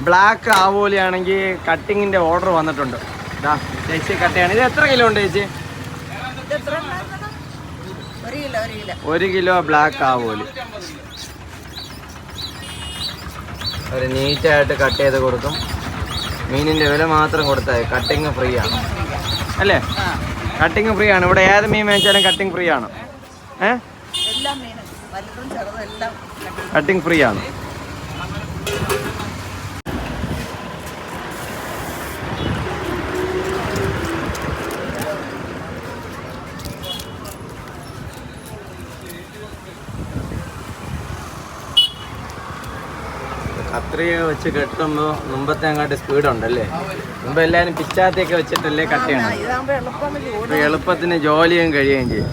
Black ആവോലി ആണെങ്കിൽ കട്ടിങ്ങിന്റെ order വന്നിട്ടുണ്ട്. ഇതാ ചേച്ചി കട്ടയാണ് ഇത് എത്ര കിലോ ഉണ്ട് ചേച്ചി? ഒരു കിലോ ബ്ലാക്ക് ആവോലി. ഒരു നീറ്റായിട്ട് കട്ട് ചെയ്ത് കൊടുക്കും. മീനിന്റെ വില മാത്രം കൊടുത്താൽ കട്ടിങ് ഫ്രീ ആണ്. അല്ലേ? കട്ടിങ് ഫ്രീ ആണ്. ഇവിടെ ഏത് മീൻ മേടിച്ചാലും കട്ടിങ് ഫ്രീ ആണ്. ഏ? എല്ലാ വലുതും ചെറുതും എല്ലാം കട്ടി- കട്ടിങ് ഫ്രീ ആണ്. കത്രിക വെച്ച് കെട്ടുമ്പോൾ മുമ്പത്തെ അങ്ങോട്ട് സ്പീഡ് ഉണ്ടല്ലേ മുമ്പ് എല്ലാവരും പിച്ചാത്തേക്ക് വെച്ചിട്ടല്ലേ കട്ട് ചെയ്യണം എളുപ്പത്തിന് ജോലിയും കഴിയുകയും ചെയ്യും.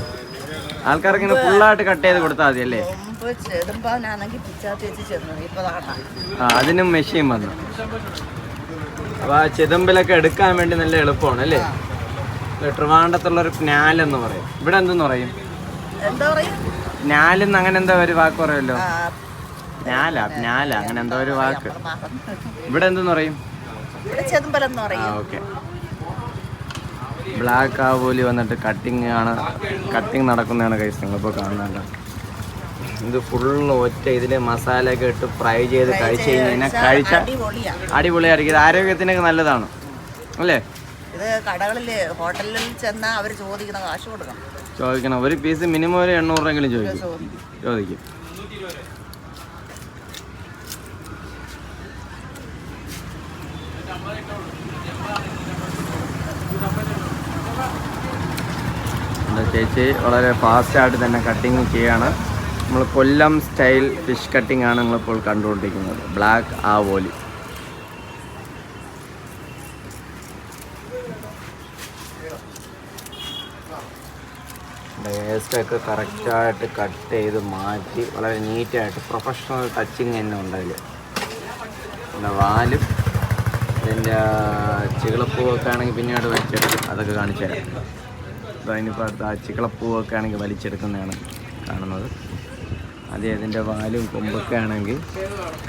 ആൾക്കാർക്ക് ഇങ്ങനെ ഫുള്ളായിട്ട് കട്ട് ചെയ്ത് കൊടുത്താൽ മതി അല്ലേ ആ അതിനും മെഷീൻ വന്നു. അപ്പൊ ആ ചിതമ്പിലൊക്കെ എടുക്കാൻ വേണ്ടി നല്ല എളുപ്പമാണ് അല്ലേ? ട്രിവാണ്ടത്തുള്ളൊരു എന്ന് പറയും. ഇവിടെ എന്തെന്ന് പറയും? എന്താ പറയും? ഞാലെന്ന് അങ്ങനെ എന്താ ഒരു വാക്ക് പറയുമല്ലോ? ഞാല ഞാല അങ്ങനെ എന്തോ ഒരു വാക്ക്. ഇവിടെ എന്തെന്ന് പറയും? ഓക്കെ. ബ്ലാക്ക് ആവോലി വന്നിട്ട് കട്ടിങ് ആണ് കട്ടിങ് നടക്കുന്നതാണ് കൈസ് നിങ്ങളിപ്പോൾ കാണുന്നുണ്ട് ഇത് ഫുള്ള് ഒറ്റ ഇതിൽ ഒക്കെ ഇട്ട് ഫ്രൈ ചെയ്ത് കഴിച്ചു കഴിഞ്ഞാൽ കഴിച്ച അടിപൊളിയാ. അടിപൊളിയായിരിക്കും. ആരോഗ്യത്തിനൊക്കെ നല്ലതാണ് അല്ലേ? ഇത് കടകളിൽ ഹോട്ടലിൽ ചെന്നാ അവർ കാശ് കൊടുക്കണം. ചോദിക്കണം. ഒരു പീസ് മിനിമം ഒരു എണ്ണൂറ് ചോദിക്കും. ചോദിക്കും ചോദിക്കും എന്താ ചേച്ചി? വളരെ ഫാസ്റ്റായിട്ട് തന്നെ കട്ടിങ് ചെയ്യാണ്. നമ്മൾ കൊല്ലം സ്റ്റൈൽ ഫിഷ് കട്ടിംഗ് ആണ് നിങ്ങളിപ്പോൾ കണ്ടുകൊണ്ടിരിക്കുന്നത്. ബ്ലാക്ക് ആവോലി വേസ്റ്റൊക്കെ കറക്റ്റായിട്ട് കട്ട് ചെയ്ത് മാറ്റി വളരെ നീറ്റായിട്ട് പ്രൊഫഷണൽ ടച്ചിങ് തന്നെ ഉണ്ട് അതിൽ വാലും ഇതിന്റെ ചികളപ്പൂവൊക്കെ ആണെങ്കിൽ പിന്നീട് വലിച്ചെടുക്കും. അതൊക്കെ കാണിച്ചു തരാം അതിനിപ്പോൾ അടുത്ത ആ ചികളപ്പൂവൊക്കെ ആണെങ്കിൽ വലിച്ചെടുക്കുന്നതാണ് കാണുന്നത്. അതേ അതിന്റെ വാലും കൊമ്പൊക്കെ ആണെങ്കിൽ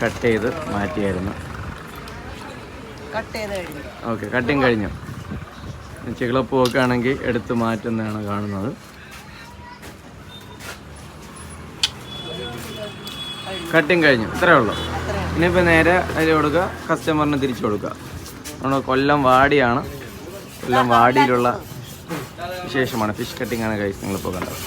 കട്ട് ചെയ്ത് മാറ്റിയായിരുന്നു. ഓക്കെ കട്ടിങ് കഴിഞ്ഞു. ചികളപ്പൂവൊക്കെ ആണെങ്കിൽ എടുത്ത് മാറ്റുന്നതാണ് കാണുന്നത്. കട്ടിങ് കഴിഞ്ഞു. ഇത്രേ ഉള്ളൂ. ഇനിയിപ്പോൾ നേരെ അതിൽ കൊടുക്കുക. കസ്റ്റമറിന് തിരിച്ചു കൊടുക്കുക. നമ്മുടെ കൊല്ലം വാടിയാണ്. കൊല്ലം വാടിയിലുള്ള വിശേഷമാണ്. ഫിഷ് കട്ടിംഗ് ആണ് കഴിച്ച് നിങ്ങളിപ്പോൾ കണ്ടത്.